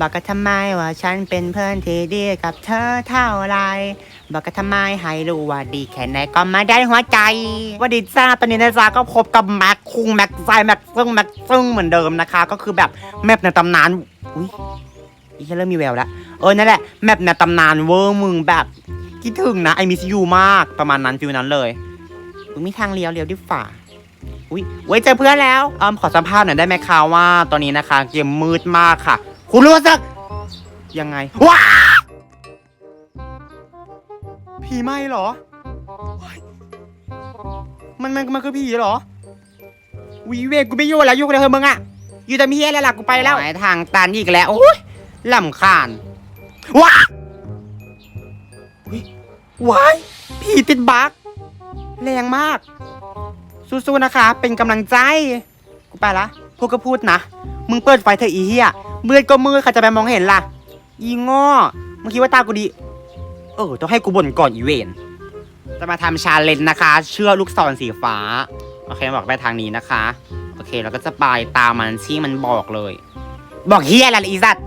บอกกันทำไมว่าฉันเป็นเพื่อนที่ดีกับเธอเท่าไร บอกกันทำไมให้รู้ว่าดีแค่ไหนก็มาได้หัวใจ ว่าดีจ้าตอนนี้นะจ๊ะก็พบกับแม็กคุงแม็กไซแม็กซึ่งแม็กซึ่งเหมือนเดิมนะคะ ก็คือแบบแมปในตำนาน อุ้ยอีฉันเริ่มมีแววแล้วเออนั่นแหละแมปในตำนานเวอร์มึงแบบคิดถึงนะไอมิสยูมากประมาณนั้นฟิลนั้นเลยมึงมีทางเลี้ยวเลี้ยวดิฝ่าอุ้ยไว้เจอเพื่อนแล้วเอมขอสัมภาษณ์หน่อยได้ไหมคะว่าตอนนี้นะคะ เกมมืดมากค่ะ คุณรู้สึกยังไงว้าผีไหมเหรอว้ายมันมันมันคือผีเหรอวิเวกกูไม่อยู่แล้วอยู่กับเธอมึงอะอยู่แต่มีเฮียอะไรล่ะกูไปแล้วหายทางตันอีกแล้วโอ้ยลำคาญว้าอุ๊ยว้ายผีติดบั๊กแรงมาก สู้ๆนะคะ เป็นกำลังใจ กูไปละพูดก็พูดนะ มึงเปิดไฟเถอะอีเหี้ย มืดก็มืดใครจะไปมองเห็นล่ะ อีง้อมึงคิดว่าตากูดี เออ ต้องให้กูบ่นก่อนอีเวน จะมาทำชาเลนจ์นะคะ เชื่อลูกศรสีฟ้า โอเคบอกไปทางนี้นะคะ โอเคเราก็จะไปตามมันที่มันบอกเลย บอกเฮียอะไรล่ะอีสัตว์